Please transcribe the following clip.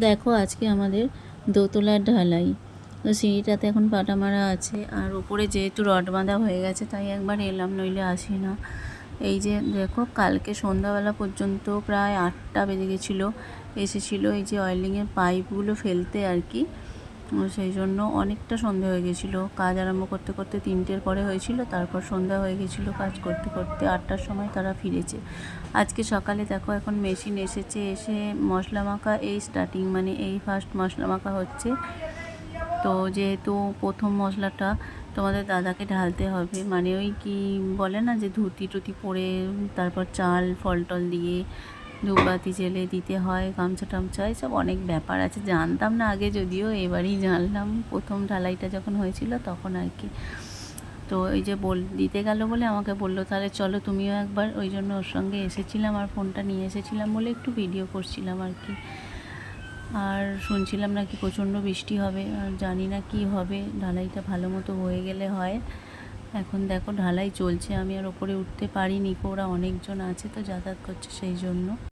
দেখো আজকে আমাদের দোতলার ঢালাই। তো সিঁড়িটাতে এখন পাটা মারা আছে আর উপরে যেহেতু রড বাঁধা হয়ে গেছে, তাই একবার এলাম, নইলে আসি না। এই যে দেখো, কালকে সন্ধ্যাবেলা পর্যন্ত প্রায় আটটা বেজে গেছিল। এসেছিল এই যে অয়েলিংয়ের পাইপগুলো ফেলতে আর কি। সেই জন্য অনেকটা সন্ধে হয়ে গেছিল। কাজ আরম্ভ করতে করতে তিনটের পরে হয়েছিল, তারপর সন্ধ্যা হয়ে গেছিল কাজ করতে করতে আটটার সময় তারা ফিরেছে। আজকে সকালে দেখো এখন মেশিন এসেছে, এসে মশলা মাখা, এই স্টার্টিং মানে এই ফার্স্ট মশলা মাখা হচ্ছে। তো যেহেতু প্রথম মশলাটা তোমাদের দাদাকে ঢালতে হবে মানে ওই কি বলে না যে ধুতি টুতি পরে তারপর চাল ফল টল দিয়ে ধূপবাতি জেলে দিতে হয়, গামছা টামছা, এসব অনেক ব্যাপার আছে। জানতাম না আগে, যদিও এবারই জানলাম। প্রথম ঢালাইটা যখন হয়েছিল তখন আর কি। তো এই যে বল, দিতে গেল বলে আমাকে বলল, তাহলে চলো তুমিও একবার ওই জন্য ওর সঙ্গে এসেছিলাম আর ফোনটা নিয়ে এসেছিলাম বলে একটু ভিডিও করছিলাম আর কি। আর শুনছিলাম নাকি প্রচণ্ড বৃষ্টি হবে, আর জানি না কি হবে। ঢালাইটা ভালো মতো হয়ে গেলে হয়। এখন দেখো, ঢালাই চলছে। আমি আর ওপরে উঠতে পারিনি, ওরা অনেকজন আছে তো যাতায়াত করছে সেই জন্য।